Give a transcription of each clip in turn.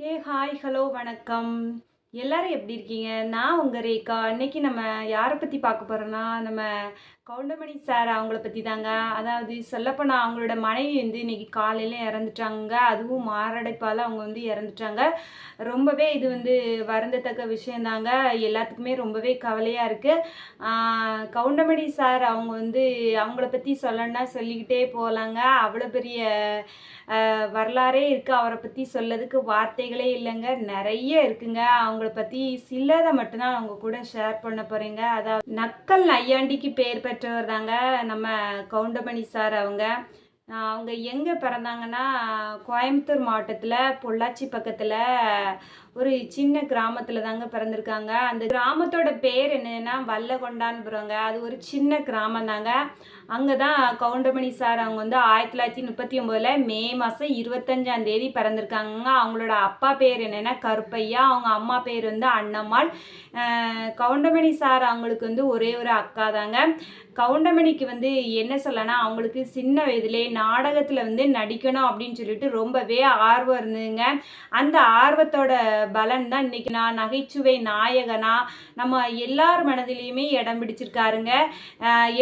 ஏ hi hello வணக்கம். எல்லாரும் எப்படி இருக்கீங்க? நான் உங்கள் ரேகா. இன்னைக்கு நம்ம யாரை பற்றி பார்க்க போகிறோன்னா நம்ம கவுண்டமணி சார் அவங்கள பற்றி தாங்க. அதாவது சொல்லப்போனால் அவங்களோட மனைவி வந்து இன்னைக்கு காலையில் இறந்துட்டாங்க. அதுவும் மாரடைப்பால் அவங்க வந்து இறந்துட்டாங்க. ரொம்பவே இது வந்து வருந்தத்தக்க விஷயந்தாங்க எல்லாத்துக்குமே ரொம்பவே கவலையாக இருக்குது கவுண்டமணி சார் அவங்க வந்து அவங்கள பற்றி சொல்லணுன்னா சொல்லிக்கிட்டே போகலாங்க அவ்வளோ பெரிய வரலாறே இருக்குது அவரை பற்றி சொல்லதுக்கு வார்த்தைகளே இல்லைங்க. நிறைய இருக்குங்க. அவங்கள பற்றி சிலதை மட்டும்தான் அவங்க கூட ஷேர் பண்ண போகிறேங்க அதாவது நக்கல் நையாண்டிக்கு பேர் பெற்றவர் தாங்க நம்ம கவுண்டமணி சார் அவங்க. அவங்க எங்கே பிறந்தாங்கன்னா கோயம்புத்தூர் மாவட்டத்தில் பொள்ளாச்சி பக்கத்தில் ஒரு சின்ன கிராமத்தில் தாங்க பிறந்திருக்காங்க. அந்த கிராமத்தோட பேர் என்னன்னா வல்லகொண்டான்புறங்க. அது ஒரு சின்ன கிராமம் தாங்க அங்கே தான் கவுண்டமணி சார் அவங்க வந்து ஆயிரத்தி தொள்ளாயிரத்தி முப்பத்தி ஒம்போதில் மே மாதம் இருபத்தஞ்சாம் தேதி பிறந்திருக்காங்க அவங்களோட அப்பா பேர் என்னென்னா கருப்பையா. அவங்க அம்மா பேர் வந்து அண்ணம்மாள். கவுண்டமணி சார் அவங்களுக்கு வந்து ஒரே ஒரு அக்கா தாங்க கவுண்டமணிக்கு வந்து என்ன சொல்லனா அவங்களுக்கு சின்ன வயதிலே நாடகத்தில் வந்து நடிக்கணும் அப்படின்னு சொல்லிட்டு ரொம்பவே ஆர்வம் இருந்ததுங்க. அந்த ஆர்வத்தோட பலன் தான் இன்னைக்கு நான் நகைச்சுவை நாயகனா நம்ம எல்லார் மனதிலையுமே இடம் பிடிச்சிருக்காருங்க.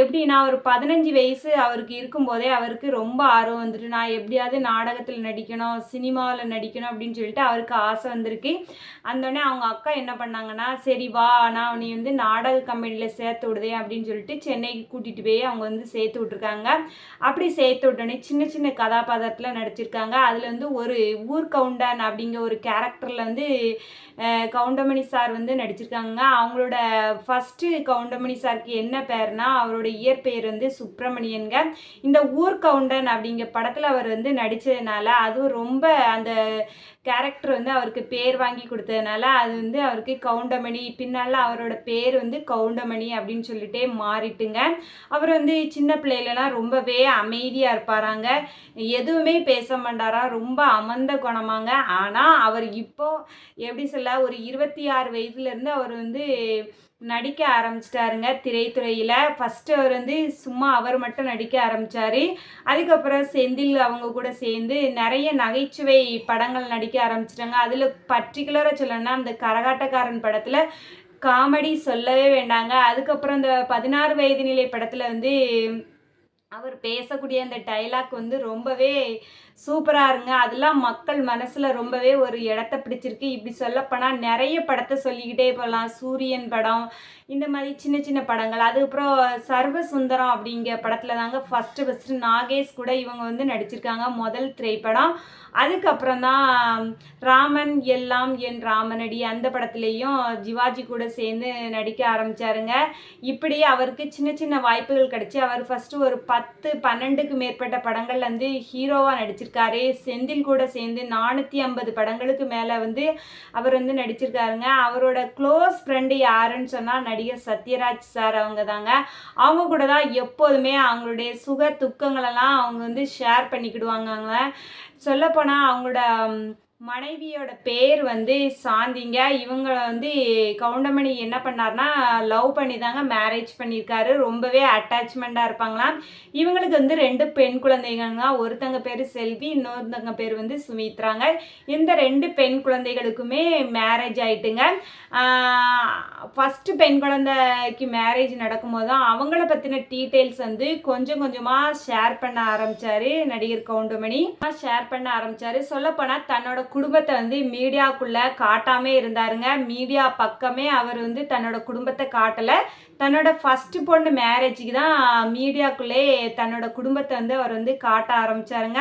எப்படின்னா ஒரு பதினஞ்சு வயசு அவருக்கு இருக்கும்போதே அவருக்கு ரொம்ப ஆர்வம் வந்துட்டு நான் எப்படியாவது நாடகத்தில் நடிக்கணும் சினிமாவில் நடிக்கணும் அப்படின்னு சொல்லிட்டு அவருக்கு ஆசை வந்திருக்கு. அந்தோடனே அவங்க அக்கா என்ன பண்ணாங்கன்னா சரி வா நான் நீ வந்து நாடக கம்பெனியில் சேர்த்து விடுதேன் அப்படின்னு சொல்லிட்டு சென்னைக்கு கூட்டிகிட்டு போய் அவங்க வந்து சேர்த்து விட்ருக்காங்க அப்படி சேர்த்து விட்டோடனே சின்ன சின்ன கதாபாத்திரத்தில் நடிச்சிருக்காங்க. அதில் வந்து ஒரு ஊர் கவுண்டன் அப்படிங்கிற ஒரு கேரக்டரில் வந்து கவுண்டமணி சார் வந்து நடிச்சிருக்காங்க. அவங்களோட ஃபஸ்ட்டு கவுண்டமணி சாருக்கு என்ன பேர்னா அவரோட இயற்பெயர் வந்து சுப்பிரமணியன்க இந்த ஊர் கவுண்டன் அப்படிங்கிற படத்தில் அவர் வந்து நடித்ததுனால அதுவும் ரொம்ப அந்த கேரக்டர் வந்து அவருக்கு பேர் வாங்கி கொடுத்ததுனால அது வந்து அவருக்கு கவுண்டமணி பின்னால் அவரோட பேர் வந்து கவுண்டமணி அப்படின்னு சொல்லிட்டே மாறிட்டுங்க. அவர் வந்து சின்ன பிள்ளையிலலாம் ரொம்பவே அமைதியாக இருப்பாராங்க. எதுவுமே பேச மாட்டாரா ரொம்ப அமர்ந்த குணமாங்க. ஆனால் அவர் இப்போ எப்படி சொல்ல ஒரு இருபத்தி ஆறு வயதுலேருந்து அவர் வந்து நடிக்க ஆரம்பிச்சிட்டாருங்க திரைத்துறையில். ஃபஸ்ட்டு அவர் வந்து சும்மா அவர் மட்டும் நடிக்க ஆரம்பித்தார் அதுக்கப்புறம் செந்தில் அவங்க கூட சேர்ந்து நிறைய நகைச்சுவை படங்கள் நடிக்க ஆரம்பிச்சிட்டாங்க. அதில் பர்டிகுலராக சொல்லணும்னா அந்த கரகாட்டக்காரன் படத்தில் காமெடி சொல்லவே வேண்டாங்க. அதுக்கப்புறம் இந்த பதினாறு வயது நிலை படத்தில் வந்து அவர் பேசக்கூடிய அந்த டைலாக் வந்து ரொம்பவே சூப்பராக இருங்க. அதெல்லாம் மக்கள் மனசில் ரொம்பவே ஒரு இடத்த பிடிச்சிருக்கு. இப்படி சொல்லப்போனால் நிறைய படத்தை சொல்லிக்கிட்டே போகலாம். சூரியன் படம் இந்த மாதிரி சின்ன சின்ன படங்கள். அதுக்கப்புறம் சர்வ சுந்தரம் அப்படிங்கிற படத்தில் தாங்க ஃபஸ்ட்டு ஃபஸ்ட்டு நாகேஷ் கூட இவங்க வந்து நடிச்சிருக்காங்க. முதல் திரைப்படம். அதுக்கப்புறம் தான் ராமன் எல்லாம் என் ராமனடி அந்த படத்துலேயும் ஜிவாஜி கூட சேர்ந்து நடிக்க ஆரம்பிச்சாருங்க. இப்படி அவருக்கு சின்ன சின்ன வாய்ப்புகள் கிடைச்சி அவர் ஃபஸ்ட்டு ஒரு பத்து பன்னெண்டுக்கு மேற்பட்ட படங்கள்லேருந்து ஹீரோவாக நடிச்சிருக்காரு. செந்தில் கூட சேர்ந்து நானூற்றி ஐம்பது படங்களுக்கு மேலே வந்து அவர் வந்து நடிச்சிருக்காருங்க. அவரோட க்ளோஸ் ஃப்ரெண்டு யாருன்னு சொன்னால் நடிகர் சத்யராஜ் சார் அவங்க தாங்க அவங்க கூட தான் எப்போதுமே அவங்களுடைய சுக துக்கங்களெல்லாம் அவங்க வந்து ஷேர் பண்ணிக்கிடுவாங்க சொல்லப்போனால் அவங்களோட மனைவியோட பேர் வந்து சாந்திங்க. இவங்க வந்து கவுண்டமணி என்ன பண்ணார்னா லவ் பண்ணி தாங்க மேரேஜ் பண்ணியிருக்காரு ரொம்பவே அட்டாச்மெண்ட்டாக இருப்பாங்களாம். இவங்களுக்கு வந்து ரெண்டு பெண் குழந்தைகள்ங்க. ஒருத்தங்க பேர் செல்வி இன்னொருத்தங்க பேர் வந்து சுமித்ராங்க. இந்த ரெண்டு பெண் குழந்தைகளுக்குமே மேரேஜ் ஆயிட்டுங்க. ஃபஸ்ட்டு பெண் குழந்தைக்கு மேரேஜ் நடக்கும்போது தான் அவங்கள பற்றின டீட்டெயில்ஸ் வந்து கொஞ்சம் கொஞ்சமாக ஷேர் பண்ண ஆரம்பிச்சாரு நடிகர் கவுண்டமணி. ஷேர் பண்ண ஆரம்பித்தார் சொல்லப்போனால் தன்னோட குடும்பத்தை வந்து மீடியாக்குள்ளே காட்டாமே இருந்தாருங்க. மீடியா பக்கமே அவர் வந்து தன்னோட குடும்பத்தை காட்டலை. தன்னோட ஃபஸ்ட்டு பொண்ணு மேரேஜுக்கு தான் மீடியாக்குள்ளே தன்னோட குடும்பத்தை வந்து அவர் வந்து காட்ட ஆரம்பிச்சாருங்க.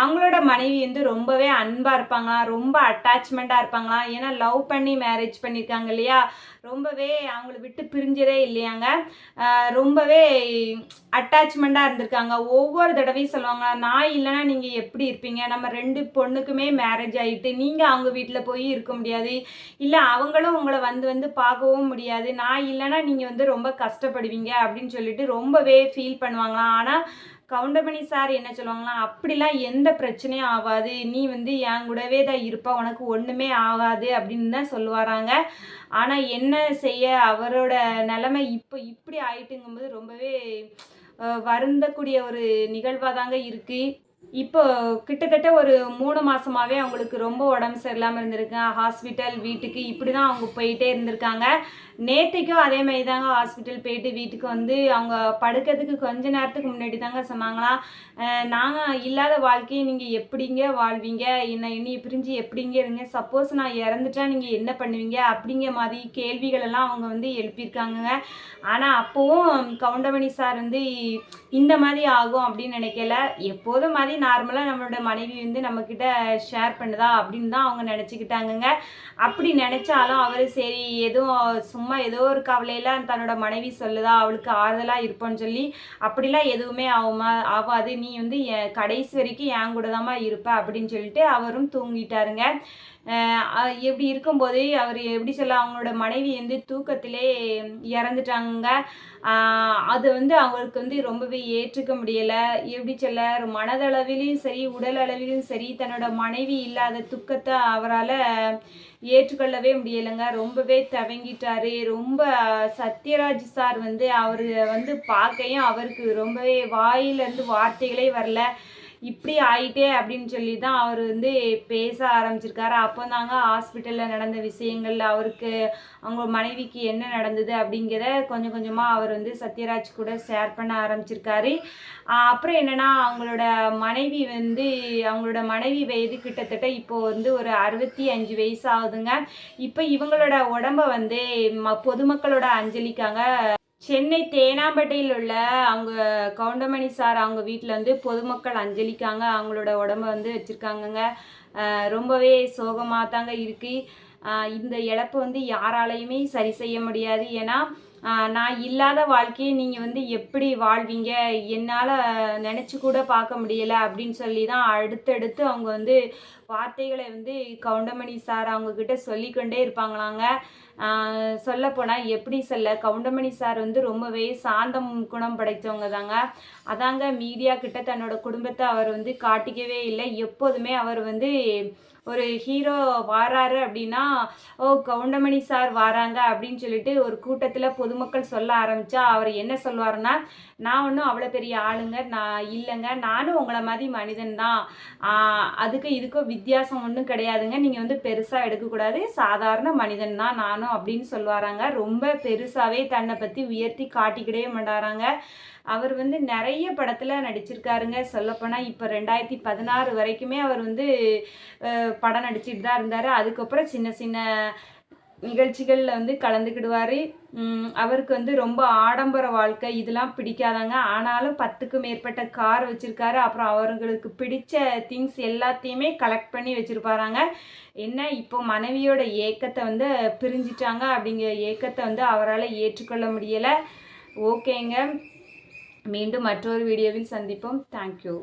அவங்களோட மனைவி வந்து ரொம்பவே அன்பாக இருப்பாங்களாம் ரொம்ப அட்டாச்மெண்ட்டாக இருப்பாங்களாம் ஏன்னா லவ் பண்ணி மேரேஜ் பண்ணியிருக்காங்க இல்லையா? ரொம்பவே அவங்கள விட்டு பிரிஞ்சதே இல்லையாங்க. ரொம்பவே அட்டாச்மெண்ட்டாக இருந்திருக்காங்க. ஒவ்வொரு தடவையும் சொல்லுவாங்க நான் இல்லைன்னா நீங்கள் எப்படி இருப்பீங்க? நம்ம ரெண்டு பொண்ணுக்குமே மேரேஜ் ஆகிட்டு நீங்கள் அவங்க வீட்டில் போய் இருக்க முடியாது. இல்லை அவங்களும் உங்களை வந்து வந்து பார்க்கவும் முடியாது. நான் இல்லைன்னா நீங்கள் வந்து ரொம்ப கஷ்டப்படுவீங்க அப்படின்னு சொல்லிட்டு ரொம்பவே ஃபீல் பண்ணுவாங்களாம். ஆனால் கவுண்டமணி சார் என்ன சொல்லுவாங்களாம் அப்படிலாம் எந்த பிரச்சனையும் ஆகாது. நீ வந்து என் கூடவே தான் இருப்ப. உனக்கு ஒன்றுமே ஆகாது. அப்படின்னு தான் சொல்லுவாராங்க. ஆனால் என்ன செய்ய? அவரோட நிலைமை இப்போ இப்படி ஆயிட்டுங்கும்போது ரொம்பவே வருந்தக்கூடிய ஒரு நிகழ்வாக தாங்க இருக்குது இப்போ கிட்டத்தட்ட ஒரு மூணு மாதமாகவே அவங்களுக்கு ரொம்ப உடம்பு சரியில்லாமல் இருந்திருக்கு. ஹாஸ்பிட்டல் வீட்டுக்கு இப்படி தான் அவங்க போயிட்டே இருந்திருக்காங்க. நேற்றுக்கும் அதே மாதிரி தாங்க ஹாஸ்பிட்டல் போயிட்டு வீட்டுக்கு வந்து அவங்க படுக்கிறதுக்கு கொஞ்ச நேரத்துக்கு முன்னாடி தாங்க சொன்னாங்களாம் நாங்கள் இல்லாத வாழ்க்கையை நீங்கள் எப்படிங்க வாழ்வீங்க? என்ன இனி பிரிஞ்சு எப்படிங்க இருங்க? சப்போஸ் நான் இறந்துட்டா நீங்கள் என்ன பண்ணுவீங்க? அப்படிங்கிற மாதிரி கேள்விகள் எல்லாம் அவங்க வந்து எழுப்பியிருக்காங்கங்க. ஆனால் அப்போவும் கவுண்டமணி சார் வந்து இந்த மாதிரி ஆகும் அப்படின்னு நினைக்கல. எப்போதும் மாதிரி நார்மலாக நம்மளோட மனைவி வந்து நம்மக்கிட்ட ஷேர் பண்ணுதா அப்படின்னு தான் அவங்க நினச்சிக்கிட்டாங்கங்க. அப்படி நினச்சாலும் அவர் சரி எதுவும் சும்மா ஏதோ ஒரு கவலையில் தன்னோட மனைவி சொல்லுதா அவளுக்கு ஆறுதலாக இருப்போன்னு சொல்லி அப்படிலாம் எதுவுமே ஆகுமா ஆகாது. நீ வந்து கடைசி வரைக்கும் என் கூட தாம்மா இருப்ப அப்படின்னு சொல்லிட்டு அவரும் தூங்கிட்டாருங்க. எப்படி இருக்கும்போது அவர் எப்படி சொல்ல அவங்களோட மனைவி வந்து தூக்கத்திலே இறந்துட்டாங்க அது வந்து அவங்களுக்கு வந்து ரொம்பவே ஏற்றுக்க முடியலை. எப்படி சொல்ல மனதளவிலையும் சரி உடல் அளவிலும் சரி தன்னோட மனைவி இல்லாத துக்கத்தை அவரால் ஏற்றுக்கொள்ளவே முடியலைங்க. ரொம்பவே தவங்கிட்டாரு. ரொம்ப சத்யராஜ் சார் வந்து அவர் வந்து பார்க்கையும் அவருக்கு ரொம்பவே வாயிலேருந்து வார்த்தைகளே வரல. இப்படி ஆயிட்டே அப்படின்னு சொல்லி தான் அவர் வந்து பேச ஆரம்பிச்சிருக்காரு. அப்போ தாங்க ஹாஸ்பிட்டலில் நடந்த விஷயங்கள் அவருக்கு அவங்க மனைவிக்கு என்ன நடந்தது அப்படிங்கிறத கொஞ்சம் கொஞ்சமாக அவர் வந்து சத்யராஜ் கூட ஷேர் பண்ண ஆரம்பிச்சிருக்காரு. அப்புறம் என்னென்னா அவங்களோட மனைவி வந்து அவங்களோட மனைவி வயது கிட்டத்தட்ட இப்போது வந்து ஒரு அறுபத்தி அஞ்சு வயசு ஆகுதுங்க. இப்போ இவங்களோட உடம்ப வந்து பொதுமக்களோட அஞ்சலிக்காங்க. சென்னை தேனாம்பேட்டையில் உள்ள அவங்க கவுண்டமணி சார் அவங்க வீட்டில் வந்து பொதுமக்கள் அஞ்சலிக்காங்க. அவங்களோட உடம்ப வந்து வச்சுருக்காங்கங்க. ரொம்பவே சோகமாக தாங்க இருக்குது இந்த இழப்பு வந்து யாராலையுமே சரி செய்ய முடியாது. ஏன்னா நான் இல்லாத வாழ்க்கையை நீங்கள் வந்து எப்படி வாழ்வீங்க? என்னால் நினச்சி கூட பார்க்க முடியலை அப்படின்னு சொல்லி தான் அடுத்தடுத்து அவங்க வந்து வார்த்தைகளை வந்து கவுண்டமணி சார் அவங்கக்கிட்ட சொல்லிக்கொண்டே இருப்பாங்களாங்க. சொல்லப்போனால் எப்படி சொல்ல கவுண்டமணி சார் வந்து ரொம்பவே சாந்தம் குணம் படைத்தவங்க தாங்க. அதாங்க மீடியா கிட்ட தன்னோட குடும்பத்தை அவர் வந்து காட்டிக்கவே இல்லை. எப்போதுமே அவர் வந்து ஒரு ஹீரோ வாராரு அப்படின்னா ஓ கவுண்டமணி சார் வாராங்க அப்படின்னு சொல்லிட்டு ஒரு கூட்டத்தில் பொதுமக்கள் சொல்ல ஆரம்பித்தா அவர் என்ன சொல்லுவாருன்னா நான் ஒன்றும் அவ்வளோ பெரிய ஆளுங்க நான் இல்லைங்க. நானும் உங்களை மாதிரி மனிதன் தான். அதுக்கு இதுக்கும் வித்தியாசம் ஒன்றும் கிடையாதுங்க. நீங்கள் வந்து பெருசாக எடுக்கக்கூடாது. சாதாரண மனிதன் தான். நானும் அப்படின்னு சொல்லுவாராங்க. ரொம்ப பெருசாகவே தன்னை பற்றி உயர்த்தி காட்டிக்கிடவே மாட்டாராங்க. அவர் வந்து நிறைய படத்தில் நடிச்சிருக்காருங்க. சொல்லப்போனால் இப்போ ரெண்டாயிரத்தி பதினாறு வரைக்குமே அவர் வந்து படம் நடிச்சிட்டு தான் இருந்தார். அதுக்கப்புறம் சின்ன சின்ன நிகழ்ச்சிகளில் வந்து கலந்துக்கிடுவார். அவருக்கு வந்து ரொம்ப ஆடம்பர வாழ்க்கை இதெல்லாம் பிடிக்காதாங்க. ஆனாலும் பத்துக்கு மேற்பட்ட கார் வச்சுருக்காரு. அப்புறம் அவர்களுக்கு பிடிச்ச திங்ஸ் எல்லாத்தையுமே கலெக்ட் பண்ணி வச்சுருப்பாராங்க. என்ன இப்போ மனைவியோட ஏக்கத்தை வந்து பிரிஞ்சிட்டாங்க. அப்படிங்கிற ஏக்கத்தை வந்து அவரால் ஏற்றுக்கொள்ள முடியலை. ஓகேங்க. மீண்டும் மற்றொரு வீடியோவில் சந்திப்போம். தேங்க்யூ